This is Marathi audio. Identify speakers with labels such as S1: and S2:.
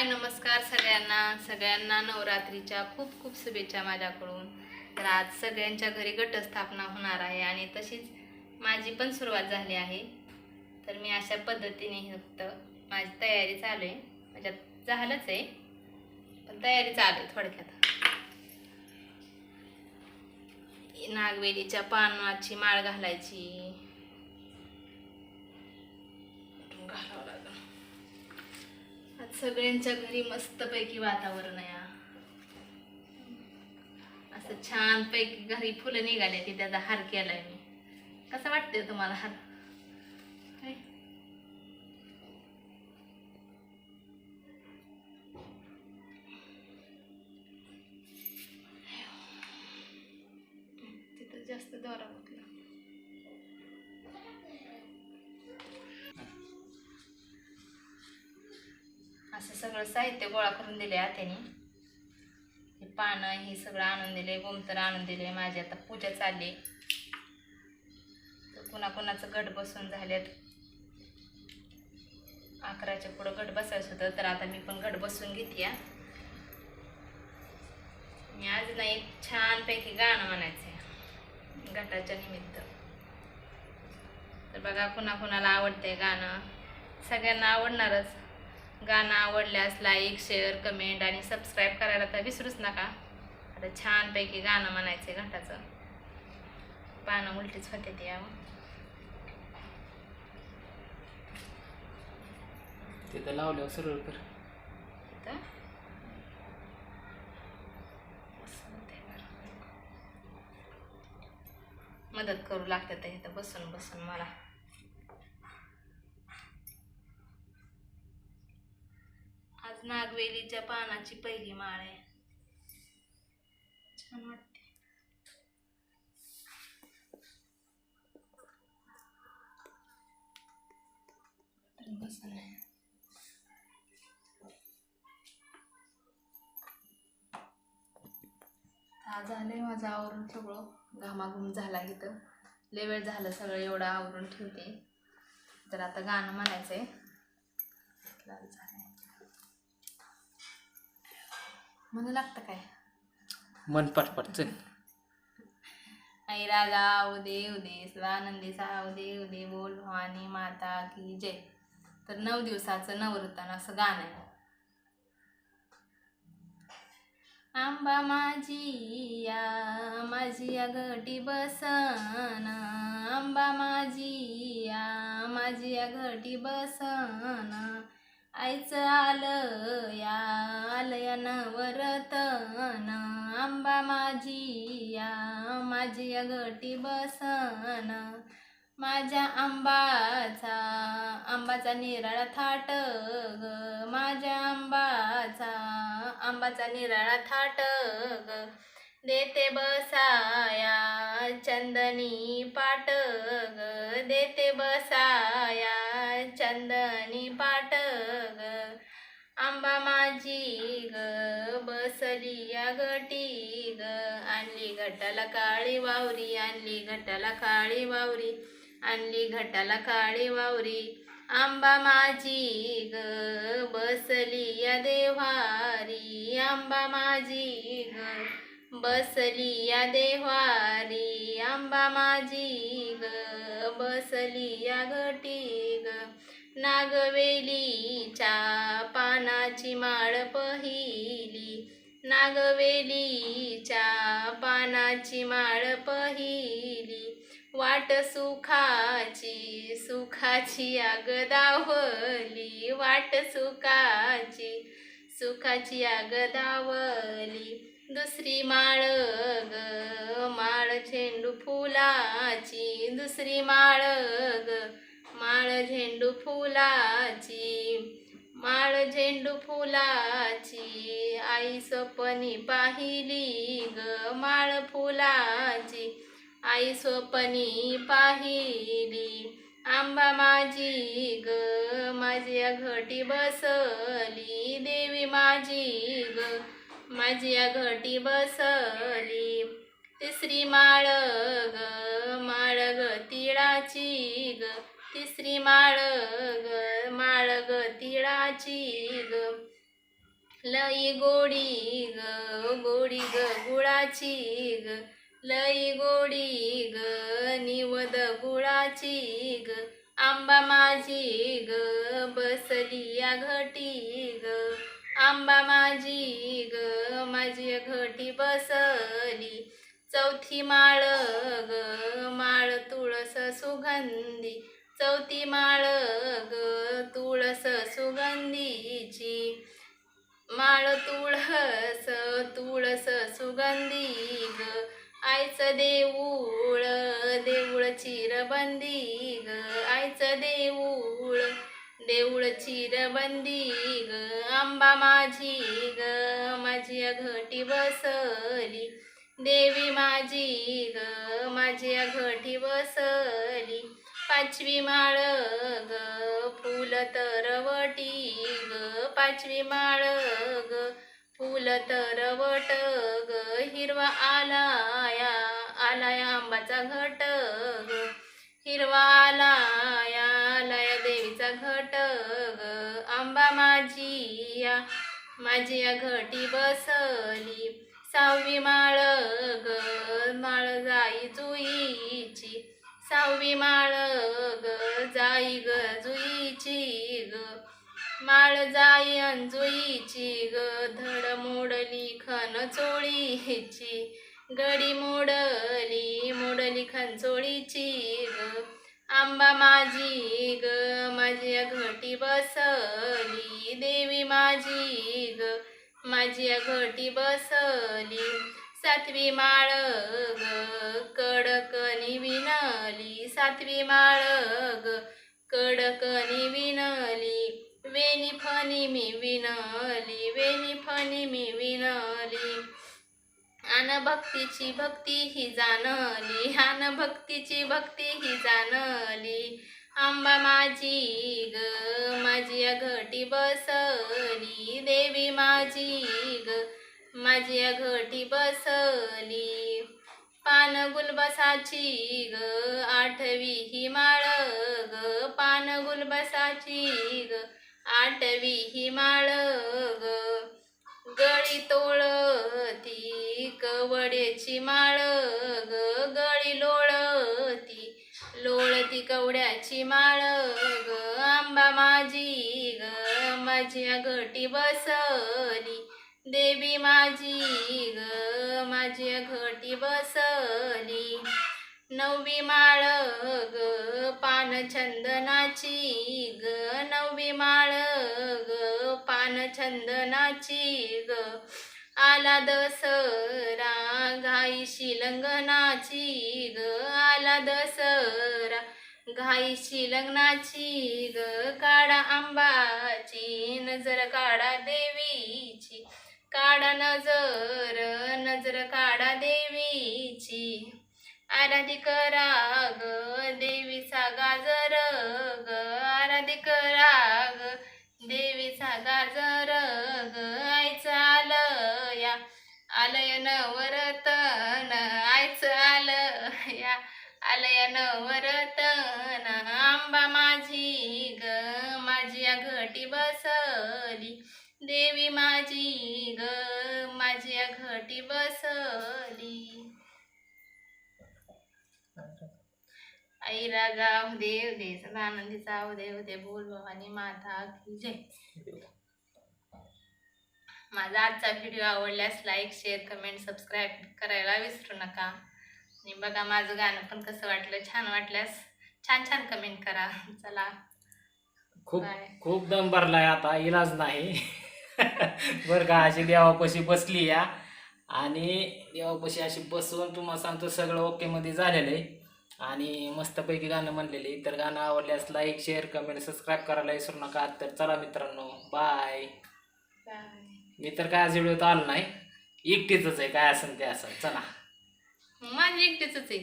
S1: हाय नमस्कार सगळ्यांना. सगळ्यांना नवरात्रीच्या खूप खूप शुभेच्छा माझ्याकडून. तर आज सगळ्यांच्या घरी घटस्थापना होणार आहे आणि तशीच माझी पण सुरुवात झाली आहे. तर मी अशा पद्धतीने फक्त माझी तयारी चालू आहे. माझ्यात झालंच आहे पण तयारी चालू आहे थोडक्यात. नागवेलीच्या पानाची माळ घालायची. घालावं आज सगळ्यांच्या घरी मस्तपैकी वातावरण आहे असं छान पैकी घरी फुलं निघाले की त्याचा हार केलाय मी. कसं वाटतंय तुम्हाला हार? सगळं साहित्य गोळा करून दिले आत्याने. हे पानं हे सगळं आणून दिले गोमतर आणून दिले माझी आता पूजा चालली तर कुणा कुणाचं गट बसून झाल्यात. अकराच्या पुढं गट बसायचं होतं तर आता मी पण गट बसून घेते मी आज ना एक छानपैकी गाणं म्हणायचं आहे गटाच्या निमित्त. तर बघा कुणा कुणाला गाणं. सगळ्यांना आवडणारच. गाणं आवडल्यास लाईक शेअर कमेंट आणि सबस्क्राईब करायला तर विसरूच नका. आता छानपैकी गाणं म्हणायचं आहे घाटाचं. पानं उलटीच होते ते यावं
S2: तिथं लावल्यावर सरळ कर.
S1: मदत करू लागते तर इथं बसून बसून मला. वेलीच्या पानाची पहिली माळ आहे. छान वाटते. हा आहे झालंय माझं आवरून सगळं. घामाघूम झाला इथं. लय वेळ झालं सगळं एवढं आवरून ठेवते. तर आता गाणं म्हणायचं आहे झालं झालंय. म्हणू लागतं काय?
S2: मन पटपट चल.
S1: आई राजा उदे उदे स्वानंदी सा उदे उदे बोल भवानी माता की जय. तर नऊ दिवसाचं नवरतन असं गाणं आहे. आंबा माझी या माझी या घटी बसन. आंबा माझी या माझी या घटी बसन. आईचं आलं माझी अगटी बसन. माझ्या आंबाचा आंबाचा निराळा थाट ग. माझ्या आंबाचा आंबाचा निराळा थाट ग. देते बसाया चंदनी पाट ग. देते बसाया चंदनी पाट आंबा माझी ग बसली या गटी ग आणली घटाला काळी वावरी आणली घटाला काळी वावरी आणली घटाला काळी वावरी. आंबा माझी ग बसली या देवारी आंबा माझी ग बसली या देवारी आंबा माझी ग बसली या घटी ग नागवेलीच्या पानाची माळ पहिली. नागवेलीच्या पानाची माळ पहिली. वाट सुखाची सुखाची आग दावली. वाट सुखाची सुखाची आग दावली. दुसरी माळ ग माळ झेंडू फुलाची. दुसरी माळ ग माळ झेंडू फुलाची माळ झेंडू फुलाची आई स्वपनी पाहिली ग माळ फुलाची. आई स्वपनी पाहिली आंबा माझी ग माझी या घटी बसली देवी माझी ग माझी या घटी बसली. तिसरी माळ ग माळ ग तिळाची ग तिसरी माळ ग माळ ग तिळाची ग. लई गोडी ग गोडी ग गुळाची ग. लई गोडी ग निवद गुळाची ग. आंबा माझी ग बसली या घटी ग. आंबा माझी ग माझी घटी बसली. चौथी माळ ग माळ तुळस सुगंधी. चौथी माळ ग तुळस सुगंधीची. माळ तुळस तुळस सुगंधी ग आईचं देऊळ देऊळ चिरबंदी ग आईचं देऊळ देऊळ चिरबंदी ग आंबा माझी ग माझी घटी बसली. देवी माझी ग माझी घटी बसली. पाचवी माळ ग फुल तरवटी ग पाचवी माळ ग फुल तरवट ग हिरवा आलाया आलाया आंबाचा घट ग हिरवा आलाया आलाया देवीचा घट ग आंबा माझी या माझी या घटी बसली. सहावी माळ जाई जुईची सहावी माळ ग जाई ग जुईची ग. माळ जाई अंजुईची ग धड मोडली खन चोळीची. गडी मोडली मोडली खन चोळीची ग. आंबा माझी ग माझी घटी बसली. देवी माझी ग माझी घटी बसली. सातवी माळ ग कडक विणली सातवी माळ ग कडक विनली वेणी फणी मी विणली वेणी फणी मी विणली. आन भक्तीची भक्ती ही जाणली आन भक्तीची भक्ती ही जाणली. आंबा माझी ग माझी घटी बसली. देवी माझी ग माझी घटी बसली. पान गुलबसाची ग आठवी ही माळ ग. पान गुलबसाची ग आठवी ही माळ ग. गळी तोळती कवड्याची माळ ग. गळी लोळती लोळती कवड्याची माळ ग. आंबा माझी ग माझी घटी बसली. देवी माझी ग माझी घटी बसली. नववी माळ ग पान चंदनाची ग. नववी माळ ग पान चंदनाची ग. आला दसरा घाई शिलंगनाची ग. आला दसरा घाई शिलंगनाची ग. काढा आंबाची नजर काढा देवीची. काढा नजर नजर काढा देवीची. आराधी करा ग देवीचा गाजर ग. आराधी करा ग देवीचा गाजर ग. आईचं आलं या आलय नवरतन. आईचं आलं या आलय नवरतन. आंबा मा देवी माझी ग माझी घटी बसली. आई रागाव देव दे सदानंदीचा आव देव दे बोल भवानी माता की जय. माझा आजचा व्हिडिओ आवडल्यास लाईक शेअर कमेंट सबस्क्राईब करायला विसरू नका. आणि बघा माझं गाणं पण कसं वाटलं छान वाटल्यास छान छान कमेंट करा. चला.
S2: खूप. खूप दम भरलाय आता इलाज नाही. बरं का अशी देवापाशी बसली या. आणि देवापाशी अशी बसून तुम्हाला सांगतो सगळं ओके मध्ये झालेलं आहे. आणि मस्तपैकी गाणं म्हणलेले. तर गाणं आवडल्यास लाईक शेअर कमेंट सबस्क्राईब करायला विसरू नका. तर चला मित्रांनो बाय
S1: बाय
S2: मी तर काय आज व्हिडिओत आलो नाही. एकटीच आहे काय असेल ते असं चला.
S1: माझी एकटीच आहे